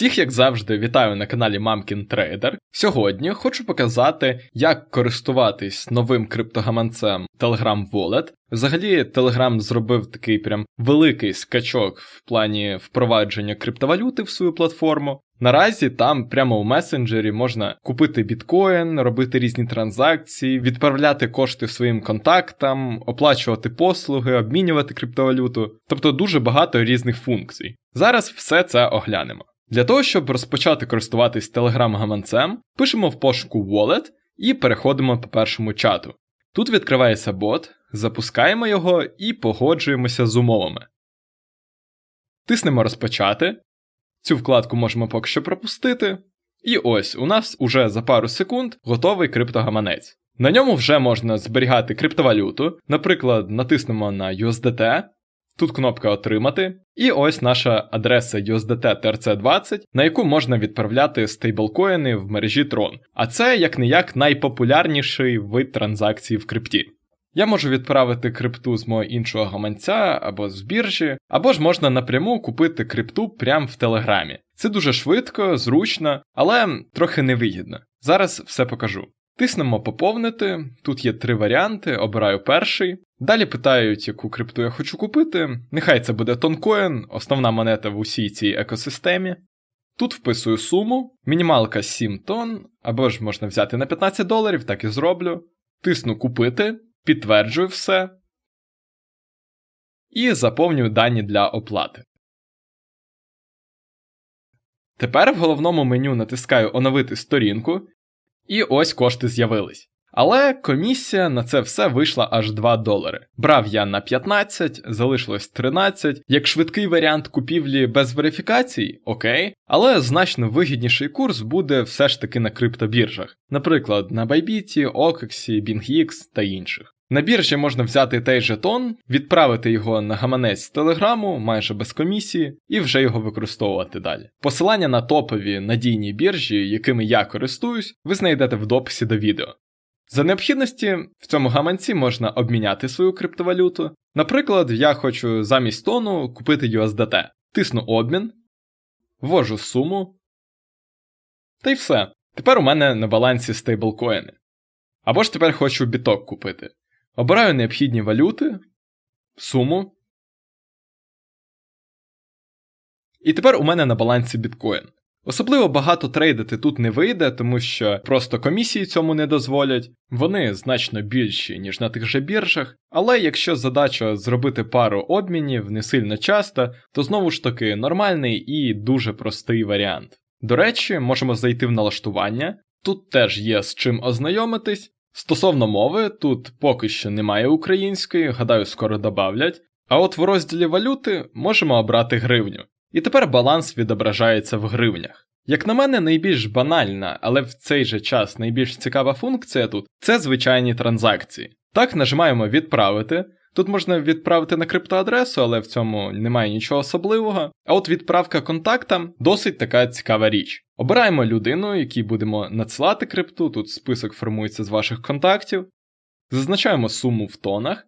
Всіх, як завжди, вітаю на каналі Мамкін Трейдер. Сьогодні хочу показати, як користуватись новим криптогаманцем Telegram Wallet. Взагалі, Telegram зробив такий прям великий скачок в плані впровадження криптовалюти в свою платформу. Наразі там прямо в месенджері можна купити біткоін, робити різні транзакції, відправляти кошти своїм контактам, оплачувати послуги, обмінювати криптовалюту, тобто дуже багато різних функцій. Зараз все це оглянемо. Для того, щоб розпочати користуватись Telegram-гаманцем, пишемо в пошуку Wallet і переходимо по першому чату. Тут відкривається бот, запускаємо його і погоджуємося з умовами. Тиснемо розпочати. Цю вкладку можемо поки що пропустити. І ось у нас уже за пару секунд готовий криптогаманець. На ньому вже можна зберігати криптовалюту, наприклад, натиснемо на USDT, тут кнопка Отримати, і ось наша адреса USDT TRC20, на яку можна відправляти стейблкоїни в мережі Tron. А це як не як найпопулярніший вид транзакцій в крипті. Я можу відправити крипту з мого іншого гаманця або з біржі, або ж можна напряму купити крипту прямо в Телеграмі. Це дуже швидко, зручно, але трохи невигідно. Зараз все покажу. Тиснемо поповнити, тут є три варіанти, обираю перший. Далі питають, яку крипту я хочу купити. Нехай це буде тонкоін, основна монета в усій цій екосистемі. Тут вписую суму, мінімалка 7 тонн, або ж можна взяти на 15 доларів, так і зроблю. Тисну купити, підтверджую все і заповнюю дані для оплати. Тепер в головному меню натискаю Оновити сторінку, і ось кошти з'явились. Але комісія на це все вийшла аж 2 долари. Брав я на 15, залишилось 13. Як швидкий варіант купівлі без верифікацій, окей, але значно вигідніший курс буде все ж таки на криптобіржах, наприклад, на Bybit, OKEX, BingX та інших. На біржі можна взяти той жетон, відправити його на гаманець з телеграму майже без комісії, і вже його використовувати далі. Посилання на топові надійні біржі, якими я користуюсь, ви знайдете в дописі до відео. За необхідності в цьому гаманці можна обміняти свою криптовалюту. Наприклад, я хочу замість тону купити USDT. Тисну обмін, ввожу суму. Та й все. Тепер у мене на балансі стейблкоїни. Або ж тепер хочу біток купити. Обираю необхідні валюти, суму. І тепер у мене на балансі біткоін. Особливо багато трейдити тут не вийде, тому що просто комісії цьому не дозволять, вони значно більші, ніж на тих же біржах, але якщо задача зробити пару обмінів не сильно часто, то знову ж таки нормальний і дуже простий варіант. До речі, можемо зайти в налаштування, тут теж є з чим ознайомитись. Стосовно мови, тут поки що немає української, гадаю, скоро добавлять, а от в розділі валюти можемо обрати гривню. І тепер баланс відображається в гривнях. Як на мене, найбільш банальна, але в цей же час найбільш цікава функція тут це звичайні транзакції. Так, нажимаємо відправити. Тут можна відправити на криптоадресу, але в цьому немає нічого особливого. А от відправка контактам досить така цікава річ. Обираємо людину, якій будемо надсилати крипту, тут список формується з ваших контактів, зазначаємо суму в тонах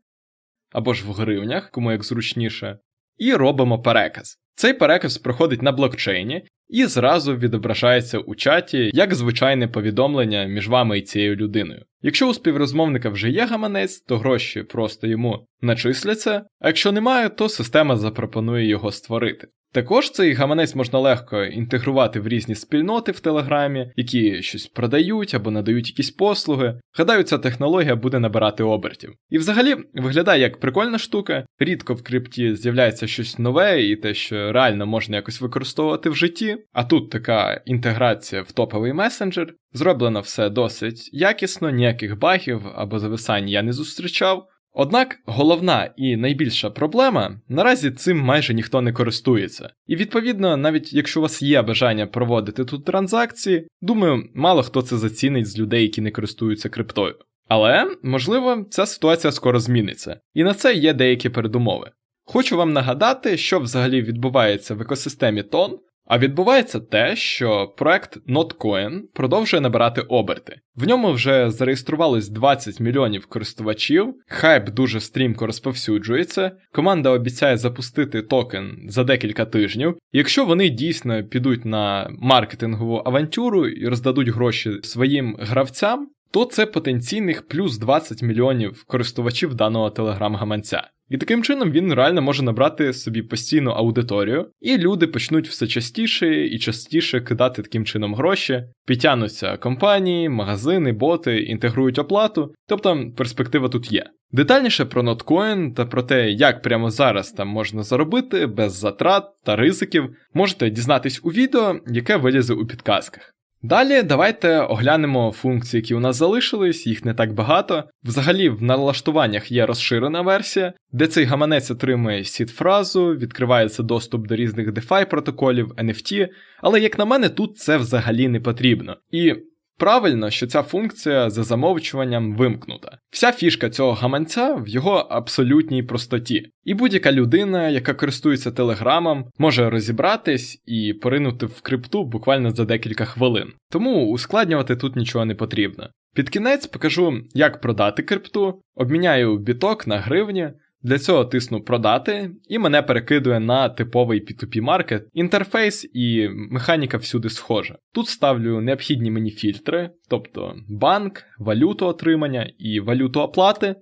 або ж в гривнях, кому як зручніше, і робимо переказ. Цей переказ проходить на блокчейні і зразу відображається у чаті як звичайне повідомлення між вами і цією людиною. Якщо у співрозмовника вже є гаманець, то гроші просто йому начисляться, а якщо немає, то система запропонує його створити. Також цей гаманець можна легко інтегрувати в різні спільноти в Телеграмі, які щось продають або надають якісь послуги. Гадаю, ця технологія буде набирати обертів. І взагалі виглядає як прикольна штука. Рідко в крипті з'являється щось нове і те, що реально можна якось використовувати в житті. А тут така інтеграція в топовий месенджер. Зроблено все досить якісно, ніяких багів або зависань я не зустрічав. Однак головна і найбільша проблема наразі цим майже ніхто не користується. І відповідно, навіть якщо у вас є бажання проводити тут транзакції, думаю, мало хто це зацінить з людей, які не користуються криптою. Але, можливо, ця ситуація скоро зміниться, і на це є деякі передумови. Хочу вам нагадати, що взагалі відбувається в екосистемі Тон. А відбувається те, що проект Notcoin продовжує набирати оберти. В ньому вже зареєструвалось 20 мільйонів користувачів, хайп дуже стрімко розповсюджується. Команда обіцяє запустити токен за декілька тижнів. Якщо вони дійсно підуть на маркетингову авантюру і роздадуть гроші своїм гравцям, то це потенційних плюс 20 мільйонів користувачів даного телеграм-гаманця. І таким чином він реально може набрати собі постійну аудиторію, і люди почнуть все частіше і частіше кидати таким чином гроші, підтягнуться компанії, магазини, боти, інтегрують оплату, тобто перспектива тут є. Детальніше про Notcoin та про те, як прямо зараз там можна заробити без затрат та ризиків, можете дізнатись у відео, яке вилізе у підказках. Далі давайте оглянемо функції, які у нас залишились, їх не так багато. Взагалі, в налаштуваннях є розширена версія, де цей гаманець отримує сід-фразу, відкривається доступ до різних DeFi протоколів, NFT, але як на мене, тут це взагалі не потрібно. І Правильно, що ця функція за замовчуванням вимкнута. Вся фішка цього гаманця в його абсолютній простоті, і будь-яка людина, яка користується телеграмом, може розібратись і поринути в крипту буквально за декілька хвилин. Тому ускладнювати тут нічого не потрібно. Під кінець покажу, як продати крипту, обміняю біток на гривні. Для цього тисну продати, і мене перекидує на типовий P2P маркет, інтерфейс і механіка всюди схожа. Тут ставлю необхідні мені фільтри, тобто банк, валюту отримання і валюту оплати.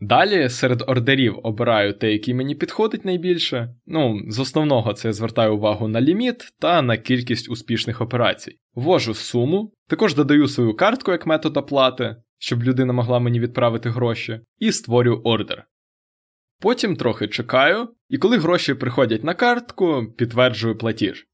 Далі серед ордерів обираю те, який мені підходить найбільше. Ну, з основного це я звертаю увагу на ліміт та на кількість успішних операцій. Ввожу суму, також додаю свою картку як метод оплати, щоб людина могла мені відправити гроші, і створю ордер. Потім трохи чекаю, і коли гроші приходять на картку, підтверджую платіж.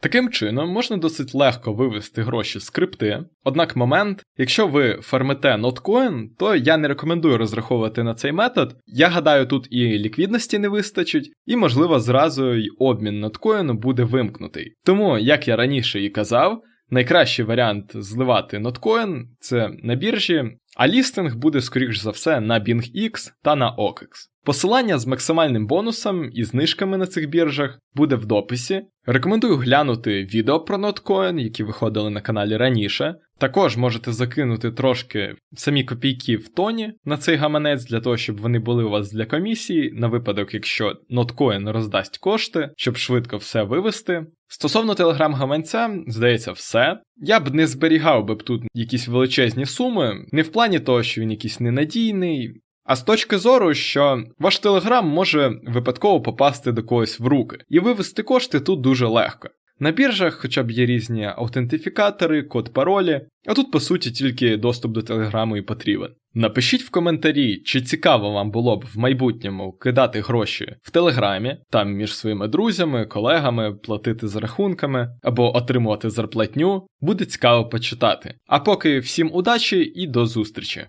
Таким чином, можна досить легко вивести гроші з крипти, однак момент, якщо ви фармите Notcoin, то я не рекомендую розраховувати на цей метод. Я гадаю, тут і ліквідності не вистачить, і, можливо, зразу й обмін Notcoin буде вимкнутий. Тому, як я раніше і казав, найкращий варіант зливати Notcoin – це на біржі, а лістинг буде, скоріш за все, на BingX та на OKX. Посилання з максимальним бонусом і знижками на цих біржах буде в дописі. Рекомендую глянути відео про Notcoin, які виходили на каналі раніше. Також можете закинути трошки самі копійки в тоні на цей гаманець для того, щоб вони були у вас для комісії, на випадок, якщо Notcoin роздасть кошти, щоб швидко все вивести. Стосовно телеграм-гаманця, здається, все. Я б не зберігав би тут якісь величезні суми, не в плані того, що він якийсь ненадійний. А з точки зору, що ваш телеграм може випадково попасти до когось в руки, і вивести кошти тут дуже легко. На біржах хоча б є різні аутентифікатори, код паролі, а тут, по суті, тільки доступ до телеграму і потрібен. Напишіть в коментарі, чи цікаво вам було б в майбутньому кидати гроші в телеграмі, там між своїми друзями, колегами, платити за рахунками або отримувати зарплатню. Буде цікаво почитати. А поки всім удачі і до зустрічі!